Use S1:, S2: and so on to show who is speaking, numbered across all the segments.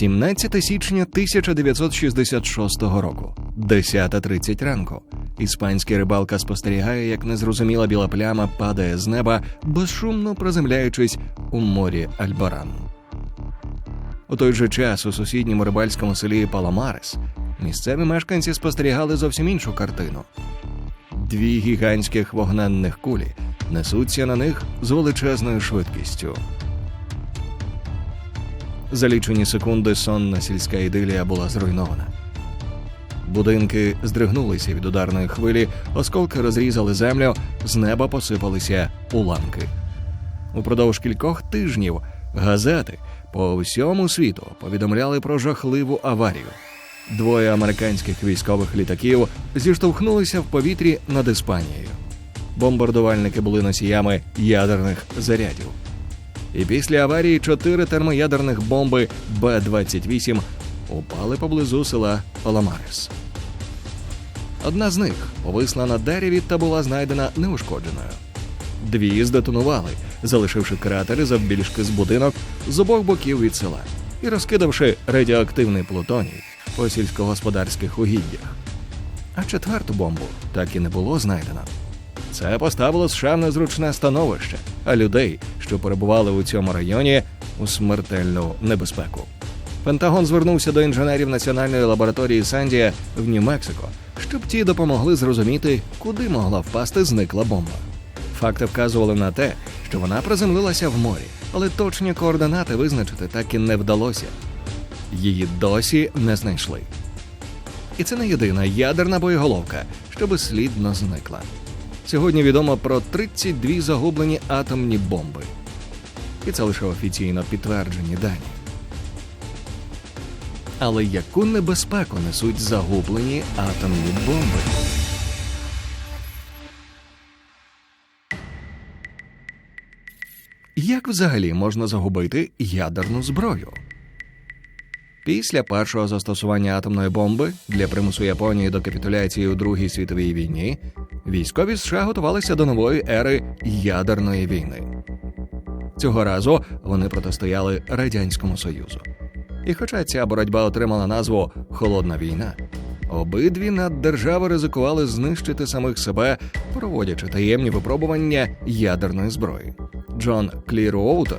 S1: 17 січня 1966 року, 10.30 ранку. Іспанський рибалка спостерігає, як незрозуміла біла пляма падає з неба, безшумно приземляючись у морі Альбаран. У той же час у сусідньому рибальському селі Паламарес місцеві мешканці спостерігали зовсім іншу картину. Дві гігантських вогненних кулі несуться на них з величезною швидкістю. За лічені секунди сонна сільська ідилія була зруйнована. Будинки здригнулися від ударної хвилі, осколки розрізали землю, з неба посипалися уламки. Упродовж кількох тижнів газети по всьому світу повідомляли про жахливу аварію. Двоє американських військових літаків зіштовхнулися в повітрі над Іспанією. Бомбардувальники були носіями ядерних зарядів. І після аварії чотири термоядерних бомби Б-28 упали поблизу села Паламарес. Одна з них повисла на дереві та була знайдена неушкодженою. Дві здетонували, залишивши кратери завбільшки з будинок з обох боків від села і розкидавши радіоактивний плутоній по сільськогосподарських угіддях. А четверту бомбу так і не було знайдено. Це поставило США в незручне становище, а людей, що перебували у цьому районі, у смертельну небезпеку. Пентагон звернувся до інженерів національної лабораторії Сандія в Нью-Мексико, щоб ті допомогли зрозуміти, куди могла впасти зникла бомба. Факти вказували на те, що вона приземлилася в морі, але точні координати визначити так і не вдалося. Її досі не знайшли. І це не єдина ядерна боєголовка, що безслідно зникла. Сьогодні відомо про 32 загублені атомні бомби. І це лише офіційно підтверджені дані. Але яку небезпеку несуть загублені атомні бомби? Як взагалі можна загубити ядерну зброю? Після першого застосування атомної бомби для примусу Японії до капітуляції у Другій світовій війні військові США готувалися до нової ери ядерної війни. Цього разу вони протистояли Радянському Союзу. І хоча ця боротьба отримала назву Холодна війна, обидві наддержави ризикували знищити самих себе, проводячи таємні випробування ядерної зброї. Джон Кліроутер,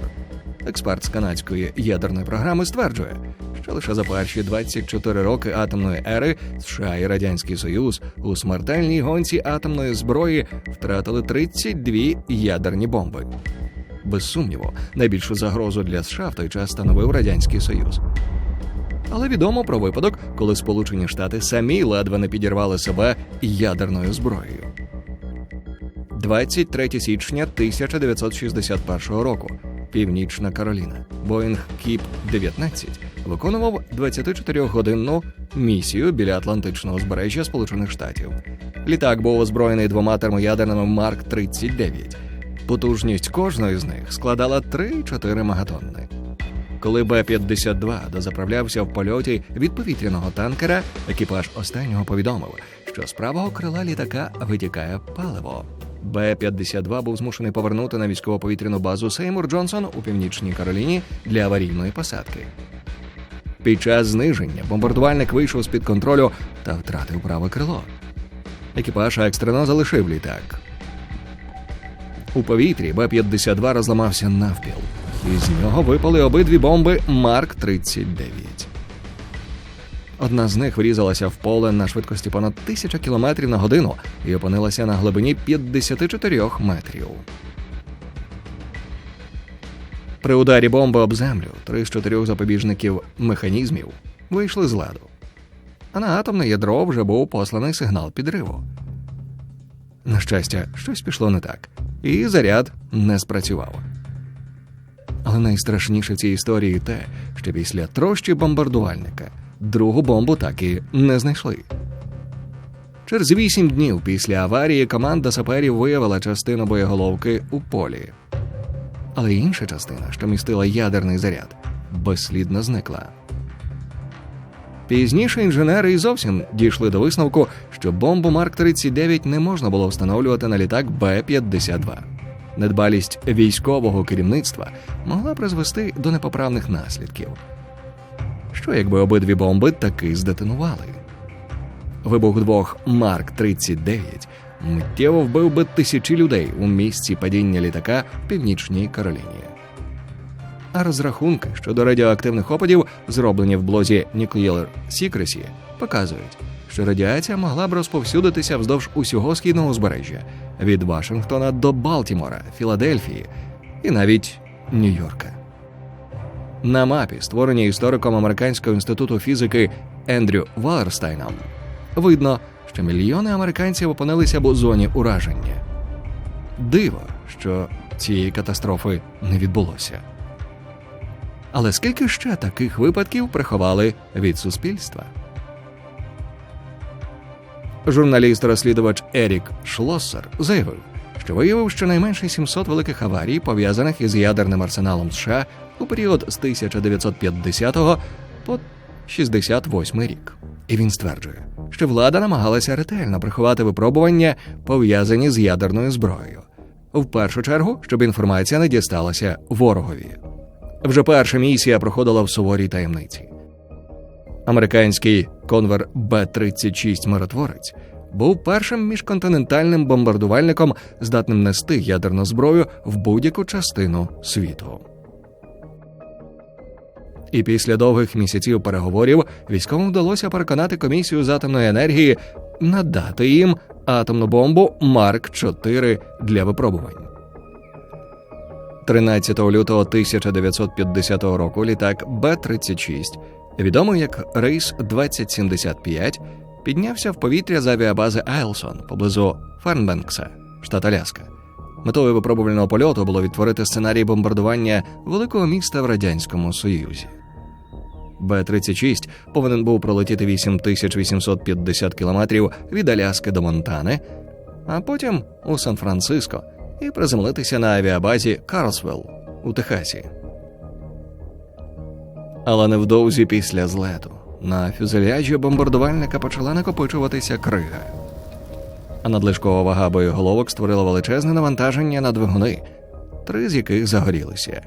S1: експерт з канадської ядерної програми, стверджує, що лише за перші 24 роки атомної ери США і Радянський Союз у смертельній гонці атомної зброї втратили 32 ядерні бомби. Без сумніву, найбільшу загрозу для США в той час становив Радянський Союз. Але відомо про випадок, коли Сполучені Штати самі ледве не підірвали себе ядерною зброєю. 23 січня 1961 року. Північна Кароліна. Боїнг Кіп 19 виконував 24-годинну місію біля Атлантичного узбережжя Сполучених Штатів. Літак був озброєний двома термоядерними Марк 39 Потужність кожної з них складала 3-4 мегатонни. Коли Б-52 дозаправлявся в польоті від повітряного танкера, екіпаж останнього повідомив, що з правого крила літака витікає паливо. Б-52 був змушений повернути на військово-повітряну базу Сеймур Джонсон у північній Кароліні для аварійної посадки. Під час зниження бомбардувальник вийшов з під контролю та втратив праве крило. Екіпаж екстрено залишив літак. У повітрі Б-52 розламався навпіл. Із нього випали обидві бомби Марк 39 Одна з них врізалася в поле на швидкості понад тисяча кілометрів на годину і опинилася на глибині 54 метрів. При ударі бомби об землю три з чотирьох запобіжників механізмів вийшли з ладу. А на атомне ядро вже був посланий сигнал підриву. На щастя, щось пішло не так, і заряд не спрацював. Але найстрашніше в цій історії те, що після трощі бомбардувальника другу бомбу так і не знайшли. Через вісім днів після аварії команда саперів виявила частину боєголовки у полі. Але інша частина, що містила ядерний заряд, безслідно зникла. Пізніше інженери і зовсім дійшли до висновку, що бомбу Марк 39 не можна було встановлювати на літак Б-52. Недбалість військового керівництва могла призвести до непоправних наслідків. Що якби обидві бомби таки здетонували? Вибух двох Марк 39 миттєво вбив би тисячі людей у місці падіння літака в північній Кароліні. А розрахунки щодо радіоактивних опадів, зроблені в блозі Nuclear Secrecy, показують, що радіація могла б розповсюдитися вздовж усього східного узбережжя від Вашингтона до Балтімора, Філадельфії і навіть Нью-Йорка. На мапі, створеній істориком Американського інституту фізики Ендрю Валерстайном, видно, що мільйони американців опинилися б у зоні ураження. Диво, що цієї катастрофи не відбулося. Але скільки ще таких випадків приховали від суспільства? Журналіст-розслідувач Ерік Шлоссер заявив, що виявив щонайменше 700 великих аварій, пов'язаних із ядерним арсеналом США у період з 1950 по 68 рік. І він стверджує, що влада намагалася ретельно приховати випробування, пов'язані з ядерною зброєю. В першу чергу, щоб інформація не дісталася ворогові. Вже перша місія проходила в суворій таємниці. Американський конвер Б-36 миротворець був першим міжконтинентальним бомбардувальником, здатним нести ядерну зброю в будь-яку частину світу. І після довгих місяців переговорів військовим вдалося переконати комісію з атомної енергії надати їм атомну бомбу Марк 4 для випробувань. 13 лютого 1950 року літак Б-36, відомий як Рейс 2075, піднявся в повітря з авіабази Айлсон поблизу Фернбенкса, штат Аляска. Метою випробувального польоту було відтворити сценарій бомбардування великого міста в радянському союзі. Б-36 повинен був пролетіти 8850 кілометрів від Аляски до Монтани, а потім у Сан-Франциско і приземлитися на авіабазі Карлсвелл у Техасі. Але невдовзі після злету на фюзеляжі бомбардувальника почала накопичуватися крига. А надлишкова вага боєголовок створила величезне навантаження на двигуни, три з яких загорілися.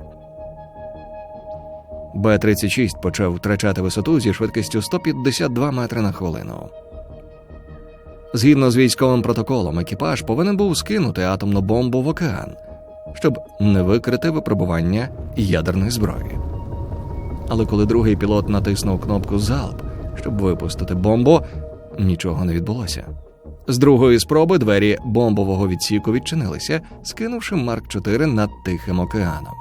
S1: Б-36 почав втрачати висоту зі швидкістю 152 метри на хвилину. Згідно з військовим протоколом, екіпаж повинен був скинути атомну бомбу в океан, щоб не викрити випробування ядерної зброї. Але коли другий пілот натиснув кнопку залп, щоб випустити бомбу, нічого не відбулося. З другої спроби двері бомбового відсіку відчинилися, скинувши Марк 4 над Тихим океаном.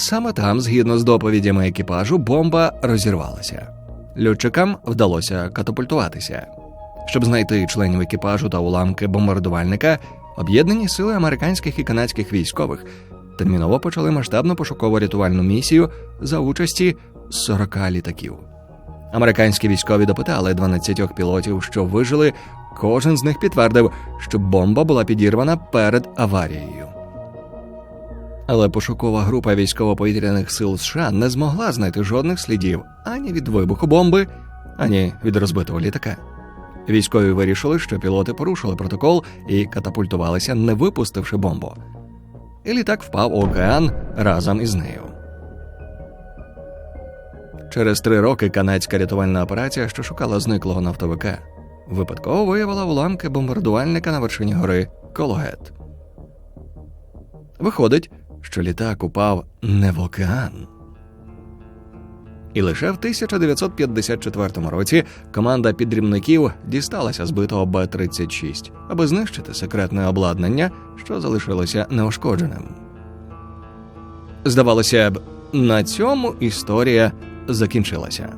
S1: Саме там, згідно з доповідями екіпажу, бомба розірвалася. Льотчикам вдалося катапультуватися. Щоб знайти членів екіпажу та уламки бомбардувальника, об'єднані сили американських і канадських військових терміново почали масштабну пошуково рятувальну місію за участі 40 літаків. Американські військові допитали 12 пілотів, що вижили. Кожен з них підтвердив, що бомба була підірвана перед аварією. Але пошукова група військово-повітряних сил США не змогла знайти жодних слідів ані від вибуху бомби, ані від розбитого літака. Військові вирішили, що пілоти порушили протокол і катапультувалися, не випустивши бомбу. І літак впав у океан разом із нею. Через три роки канадська рятувальна операція, що шукала зниклого нафтовика, випадково виявила уламки бомбардувальника на вершині гори Кологет. Виходить, що літак упав не в океан. І лише в 1954 році команда підрівників дісталася збитого Б-36, аби знищити секретне обладнання, що залишилося неушкодженим. Здавалося б, на цьому історія закінчилася.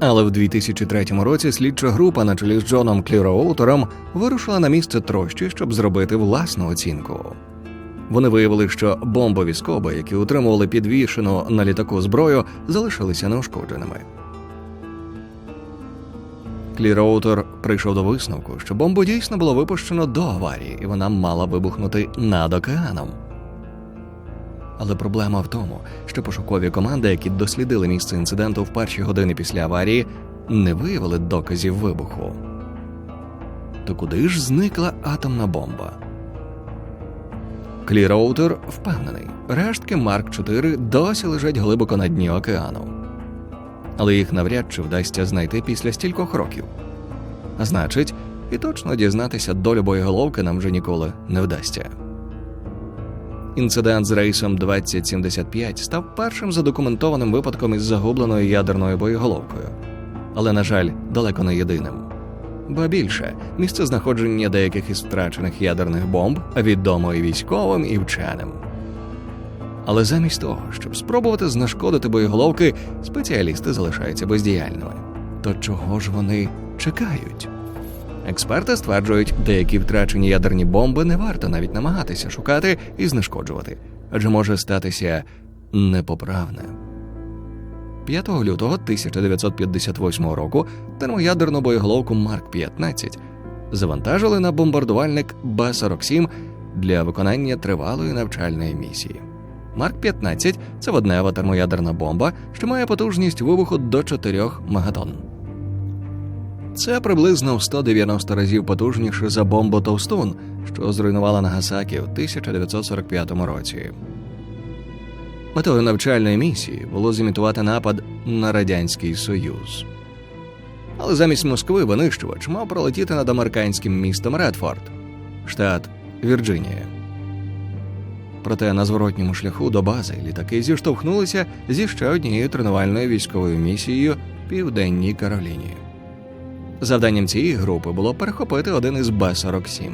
S1: Але в 2003 році слідча група на чолі з Джоном Кліроутером вирушила на місце трощі, щоб зробити власну оцінку. Вони виявили, що бомбові скоби, які утримували підвішену на літаку зброю, залишилися неушкодженими. Кліроутер прийшов до висновку, що бомбу дійсно було випущено до аварії, і вона мала вибухнути над океаном. Але проблема в тому, що пошукові команди, які дослідили місце інциденту в перші години після аварії, не виявили доказів вибуху. То куди ж зникла атомна бомба? Кліроутер впевнений, рештки Марк 4 досі лежать глибоко на дні океану. але їх навряд чи вдасться знайти після стількох років. Значить, і точно дізнатися долю боєголовки нам вже ніколи не вдасться. Інцидент з рейсом 2075 став першим задокументованим випадком із загубленою ядерною боєголовкою, але, на жаль, далеко не єдиним. Ба більше місце знаходження деяких із втрачених ядерних бомб відомо і військовим, і вченим. Але замість того, щоб спробувати знешкодити боєголовки, спеціалісти залишаються бездіяльними. То чого ж вони чекають? Експерти стверджують, деякі втрачені ядерні бомби не варто навіть намагатися шукати і знешкоджувати, адже може статися непоправне. 5 лютого 1958 року термоядерну боєголовку Марк 15 завантажили на бомбардувальник Б-47 для виконання тривалої навчальної місії. Марк 15 це воднева термоядерна бомба, що має потужність вибуху до 4 мегатонн. Це приблизно в 190 разів потужніше за бомбу Товстун, що зруйнувала Нагасакі в 1945 році. Метою навчальної місії було зімітувати напад на Радянський Союз. Але замість Москви винищувач мав пролетіти над американським містом Редфорд, штат Вірджинія. Проте на зворотньому шляху до бази літаки зіштовхнулися зі ще однією тренувальною військовою місією Південній Кароліні. Завданням цієї групи було перехопити один із Б-47.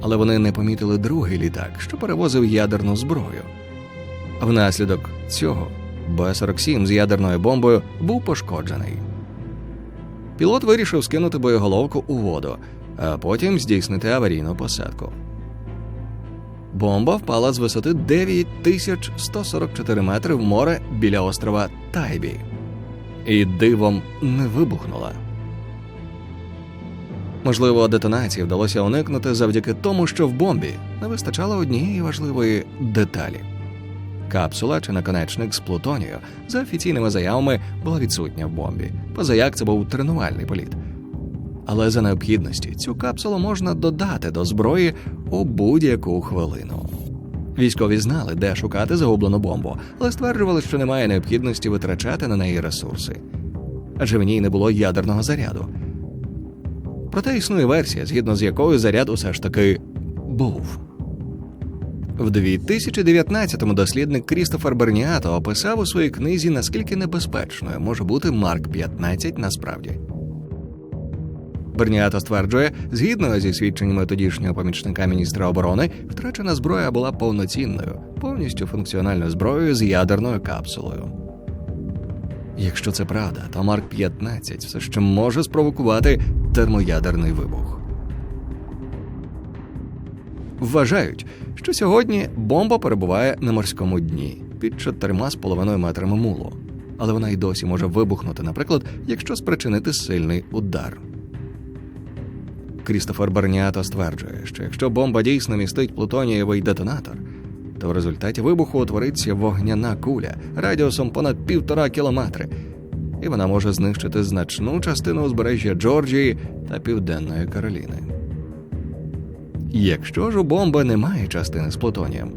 S1: Але вони не помітили другий літак, що перевозив ядерну зброю. Внаслідок цього Б-47 з ядерною бомбою був пошкоджений. Пілот вирішив скинути боєголовку у воду, а потім здійснити аварійну посадку. Бомба впала з висоти 9144 метри в море біля острова Тайбі і дивом не вибухнула. Можливо, детонації вдалося уникнути завдяки тому, що в бомбі не вистачало однієї важливої деталі. Капсула чи наконечник з плутонію, за офіційними заявами, була відсутня в бомбі, позаяк це був тренувальний політ. Але за необхідності цю капсулу можна додати до зброї у будь-яку хвилину. Військові знали, де шукати загублену бомбу, але стверджували, що немає необхідності витрачати на неї ресурси, адже в ній не було ядерного заряду. Проте існує версія, згідно з якою заряд усе ж таки був. В 2019-му дослідник Крістофер Берніато описав у своїй книзі, наскільки небезпечною може бути Марк 15 насправді. Берніато стверджує, згідно зі свідченнями тодішнього помічника міністра оборони, втрачена зброя була повноцінною, повністю функціональною зброєю з ядерною капсулою. Якщо це правда, то Марк 15 все ще може спровокувати термоядерний вибух. Вважають, що сьогодні бомба перебуває на морському дні під 4,5 метрами мулу, але вона й досі може вибухнути, наприклад, якщо спричинити сильний удар. Крістофер Берніато стверджує, що якщо бомба дійсно містить плутонієвий детонатор, то в результаті вибуху утвориться вогняна куля радіусом понад півтора кілометри, і вона може знищити значну частину узбережжя Джорджії та Південної Кароліни. Якщо ж у бомби немає частини з плутонієм,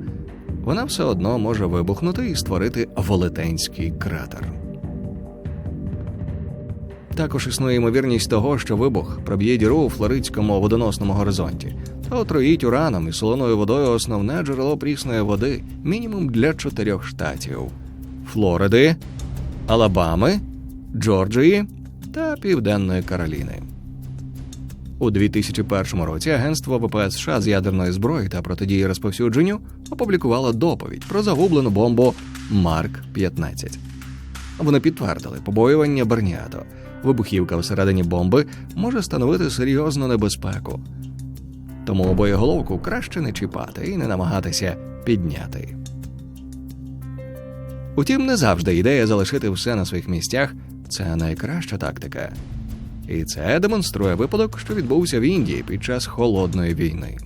S1: вона все одно може вибухнути і створити велетенський кратер. Також існує ймовірність того, що вибух проб'є діру у флоридському водоносному горизонті та отруїть ураном і солоною водою основне джерело прісної води мінімум для чотирьох штатів: Флориди, Алабами, Джорджії та Південної Кароліни. У 2001 році Агентство ВПС США з ядерної зброї та протидії розповсюдженню опублікувало доповідь про загублену бомбу Марк 15 Вони підтвердили побоювання Берніато. Вибухівка всередині бомби може становити серйозну небезпеку, тому боєголовку краще не чіпати і не намагатися підняти. Утім, не завжди ідея залишити все на своїх місцях це найкраща тактика. І це демонструє випадок, що відбувся в Індії під час холодної війни.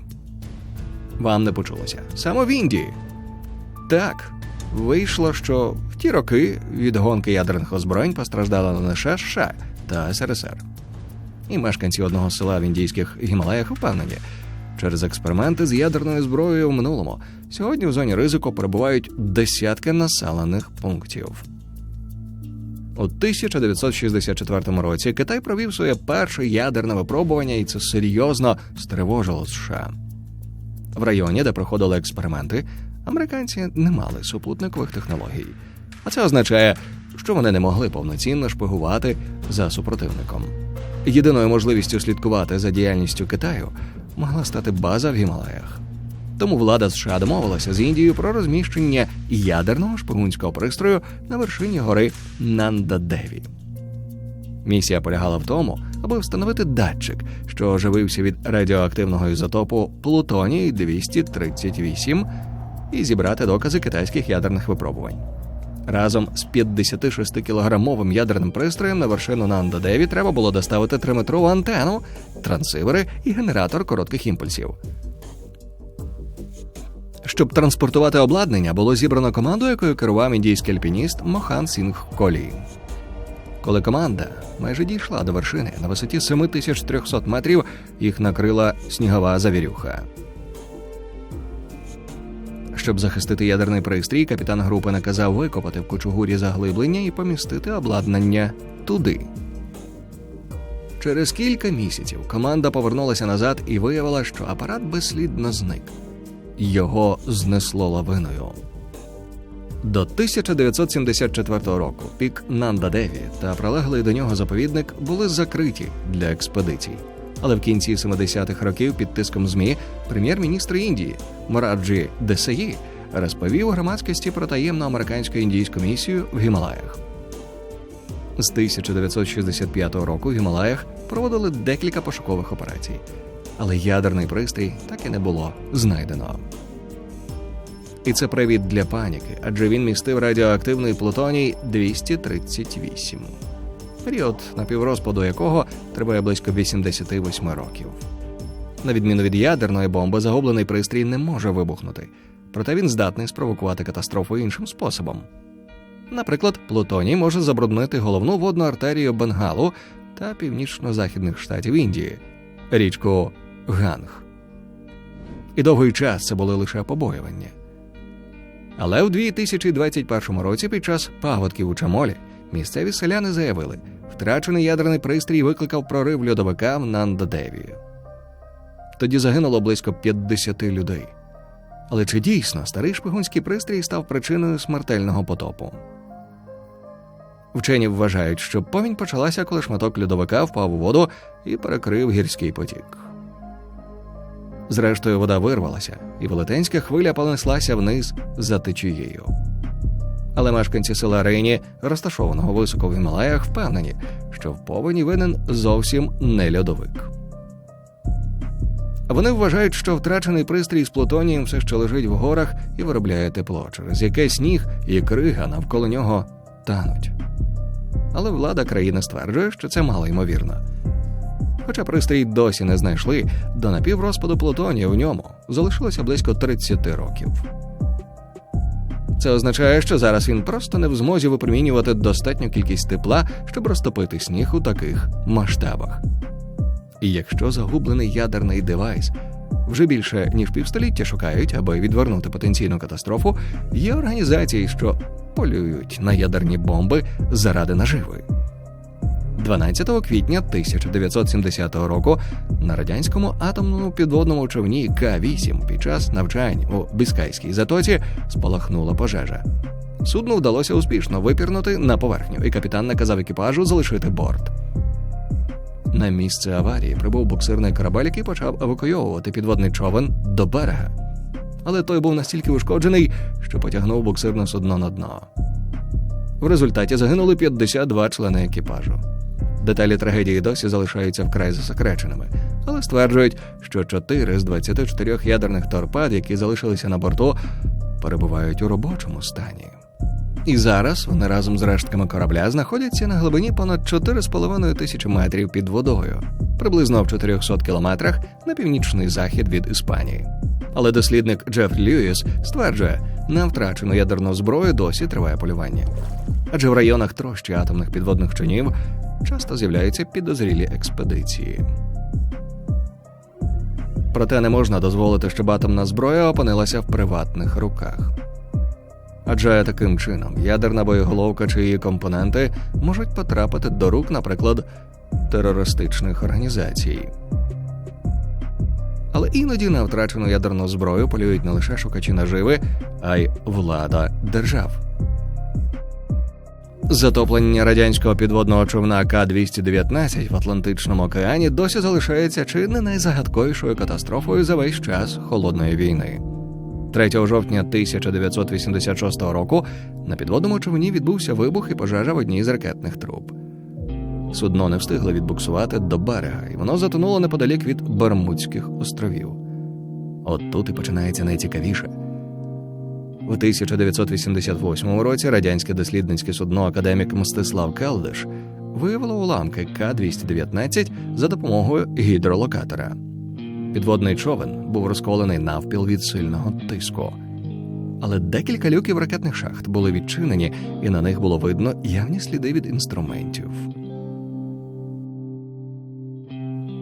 S1: Вам не почулося саме в Індії. Так, вийшло, що в ті роки від гонки ядерних озброєнь постраждала не лише США та СРСР. І мешканці одного села в індійських Гімалаях впевнені, через експерименти з ядерною зброєю в минулому сьогодні в зоні ризику перебувають десятки населених пунктів. У 1964 році Китай провів своє перше ядерне випробування, і це серйозно стривожило США. В районі, де проходили експерименти, американці не мали супутникових технологій. А це означає, що вони не могли повноцінно шпигувати за супротивником. Єдиною можливістю слідкувати за діяльністю Китаю могла стати база в Гімалаях. Тому влада США домовилася з Індією про розміщення ядерного шпигунського пристрою на вершині гори Нандадеві. Місія полягала в тому, аби встановити датчик, що оживився від радіоактивного ізотопу плутоній 238 і зібрати докази китайських ядерних випробувань. Разом з 56-кілограмовим ядерним пристроєм на вершину Нандадеві треба було доставити триметрову антенну, трансивери і генератор коротких імпульсів. Щоб транспортувати обладнання, було зібрано команду, якою керував індійський альпініст Мохан Сінг Колі. Коли команда майже дійшла до вершини на висоті 7300 метрів, їх накрила снігова завірюха. Щоб захистити ядерний пристрій, капітан групи наказав викопати в кучугурі заглиблення і помістити обладнання туди. Через кілька місяців команда повернулася назад і виявила, що апарат безслідно зник. Його знесло лавиною. До 1974 року пік Нандадеві та прилеглий до нього заповідник були закриті для експедицій. Але в кінці 70-х років під тиском ЗМІ прем'єр-міністр Індії Мораджі Десаї розповів громадськості про таємну американську індійську місію в Гімалаях. З 1965 року в Гімалаях проводили декілька пошукових операцій, але ядерний пристрій так і не було знайдено. І це привід для паніки, адже він містив радіоактивний плутоній 238 період напіврозпаду якого триває близько 88 років. На відміну від ядерної бомби, загублений пристрій не може вибухнути, проте він здатний спровокувати катастрофу іншим способом. Наприклад, плутоній може забруднити головну водну артерію Бенгалу та північно-західних штатів Індії, річку Ганг. І довгий час це були лише побоювання. Але в 2021 році, під час паводків у Чамолі, місцеві селяни заявили, втрачений ядерний пристрій викликав прорив льодовика в Нандадеві. Тоді загинуло близько 50 людей. Але чи дійсно старий шпигунський пристрій став причиною смертельного потопу? Вчені вважають, що повінь почалася, коли шматок льодовика впав у воду і перекрив гірський потік. Зрештою, вода вирвалася, і велетенська хвиля понеслася вниз за течією. Але мешканці села Рейні, розташованого високо в Гімалаях, впевнені, що в повені винен зовсім не льодовик. Вони вважають, що втрачений пристрій з плутонієм все ще лежить в горах і виробляє тепло, через яке сніг і крига навколо нього тануть. Але влада країни стверджує, що це мало ймовірно. Хоча пристрій досі не знайшли, до напіврозпаду плутонію в ньому залишилося близько 30 років. Це означає, що зараз він просто не в змозі випромінювати достатню кількість тепла, щоб розтопити сніг у таких масштабах. І якщо загублений ядерний девайс вже більше ніж півстоліття шукають, аби відвернути потенційну катастрофу, є організації, що полюють на ядерні бомби заради наживи. 12 квітня 1970 року на радянському атомному підводному човні К-8 під час навчань у Біскайській затоці спалахнула пожежа. Судну вдалося успішно випірнути на поверхню, і капітан наказав екіпажу залишити борт. На місце аварії прибув буксирний корабель, який почав евакуйовувати підводний човен до берега. Але той був настільки ушкоджений, що потягнув буксирне судно на дно. В результаті загинули 52 члени екіпажу. Деталі трагедії досі залишаються вкрай засекреченими, але стверджують, що 4 з 24 ядерних торпед, які залишилися на борту, перебувають у робочому стані. І зараз вони разом з рештками корабля знаходяться на глибині понад 4,5 тисячі метрів під водою, приблизно в 400 кілометрах на північний захід від Іспанії. Але дослідник Джеф Льюіс стверджує, на втрачену ядерну зброю досі триває полювання. Адже в районах трощі атомних підводних чинів часто з'являються підозрілі експедиції. Проте не можна дозволити, щоб атомна зброя опинилася в приватних руках. Адже таким чином ядерна боєголовка чи її компоненти можуть потрапити до рук, наприклад, терористичних організацій. Але іноді на втрачену ядерну зброю полюють не лише шукачі наживи, а й влада держав. Затоплення радянського підводного човна К-219 в Атлантичному океані досі залишається чи не найзагадковішою катастрофою за весь час холодної війни. 3 жовтня 1986 року на підводному човні відбувся вибух і пожежа в одній з ракетних труб. Судно не встигло відбуксувати до берега, і воно затонуло неподалік від Бермудських островів. От тут і починається найцікавіше. У 1988 році радянське дослідницьке судно академік Мстислав Келдиш виявило уламки К-219 за допомогою гідролокатора. Підводний човен був розколений навпіл від сильного тиску. Але декілька люків ракетних шахт були відчинені, і на них було видно явні сліди від інструментів.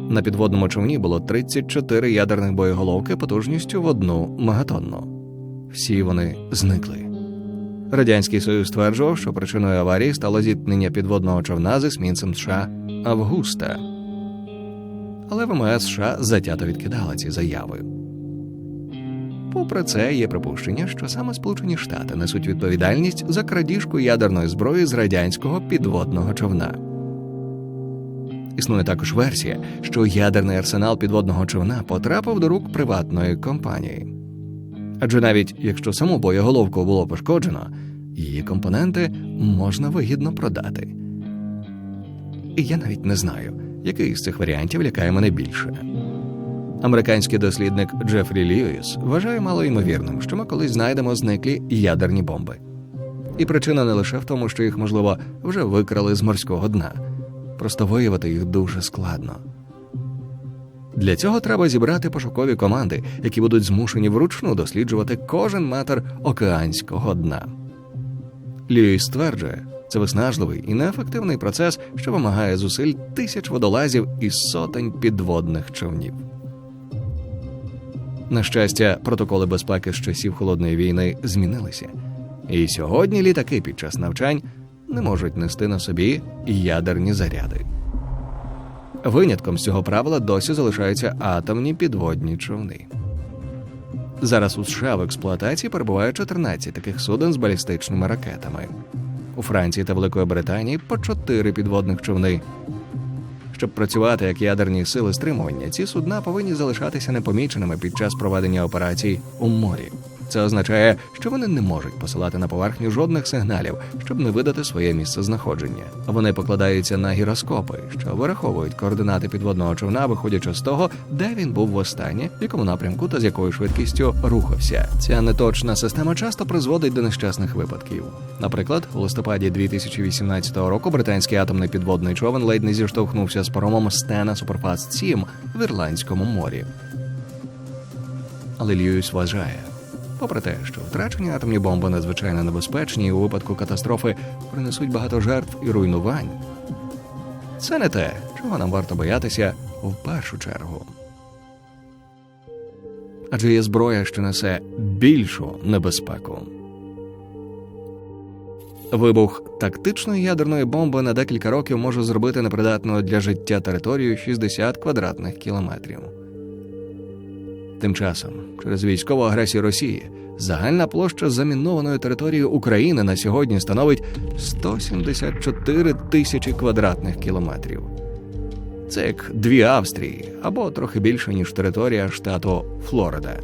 S1: На підводному човні було 34 ядерних боєголовки потужністю в одну мегатонну. Всі вони зникли. Радянський Союз стверджував, що причиною аварії стало зіткнення підводного човна з есмінцем США Августа. Але ВМС США затято відкидала ці заяви. Попри це, є припущення, що саме Сполучені Штати несуть відповідальність за крадіжку ядерної зброї з радянського підводного човна. Існує також версія, що ядерний арсенал підводного човна потрапив до рук приватної компанії. Адже навіть якщо саму боєголовку було пошкоджено, її компоненти можна вигідно продати. І я навіть не знаю, який з цих варіантів лякає мене більше. Американський дослідник Джефрі Льюіс вважає малоймовірним, що ми колись знайдемо зниклі ядерні бомби. І причина не лише в тому, що їх, можливо, вже викрали з морського дна, просто виявити їх дуже складно. Для цього треба зібрати пошукові команди, які будуть змушені вручну досліджувати кожен метр океанського дна. Льюіс стверджує, це виснажливий і неефективний процес, що вимагає зусиль тисяч водолазів і сотень підводних човнів. На щастя, протоколи безпеки з часів холодної війни змінилися, і сьогодні літаки під час навчань не можуть нести на собі ядерні заряди. Винятком з цього правила досі залишаються атомні підводні човни. Зараз у США в експлуатації перебуває 14 таких суден з балістичними ракетами. У Франції та Великої Британії по 4 підводних човни. Щоб працювати як ядерні сили стримування, ці судна повинні залишатися непоміченими під час проведення операцій у морі. Це означає, що вони не можуть посилати на поверхню жодних сигналів, щоб не видати своє місце знаходження. Вони покладаються на гіроскопи, що вираховують координати підводного човна, виходячи з того, де він був востаннє, в якому напрямку та з якою швидкістю рухався. Ця неточна система часто призводить до нещасних випадків. Наприклад, у листопаді 2018 року британський атомний підводний човен ледь не зіштовхнувся з паромом Стена Суперфаст 7 в Ірландському морі. Але Льюіс вважає. Попри те, що втрачені атомні бомби надзвичайно небезпечні і у випадку катастрофи принесуть багато жертв і руйнувань, це не те, чого нам варто боятися в першу чергу. Адже є зброя, що несе більшу небезпеку. Вибух тактичної ядерної бомби на декілька років може зробити непридатною для життя територію 60 квадратних кілометрів. Тим часом, через військову агресію Росії, загальна площа замінованої території України на сьогодні становить 174 тисячі квадратних кілометрів. Це як дві Австрії або трохи більше, ніж територія штату Флорида.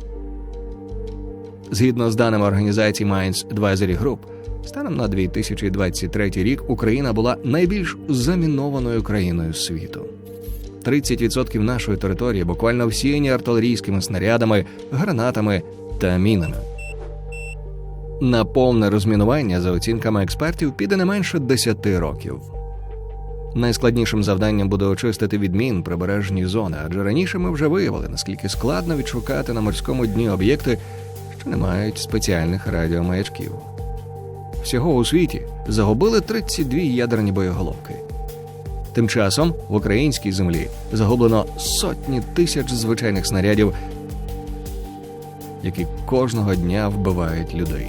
S1: Згідно з даними організації Mines Advisory Group, станом на 2023 рік Україна була найбільш замінованою країною світу. 30% нашої території буквально всіяні артилерійськими снарядами, гранатами та мінами. На повне розмінування, за оцінками експертів, піде не менше 10 років. Найскладнішим завданням буде очистити від мін прибережні зони, адже раніше ми вже виявили, наскільки складно відшукати на морському дні об'єкти, що не мають спеціальних радіомаячків. Всього у світі загубили 32 ядерні боєголовки. Тим часом в українській землі загублено сотні тисяч звичайних снарядів, які кожного дня вбивають людей.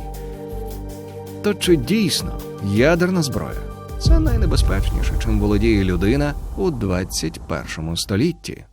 S1: То чи дійсно ядерна зброя це найнебезпечніше, чим володіє людина у 21 столітті?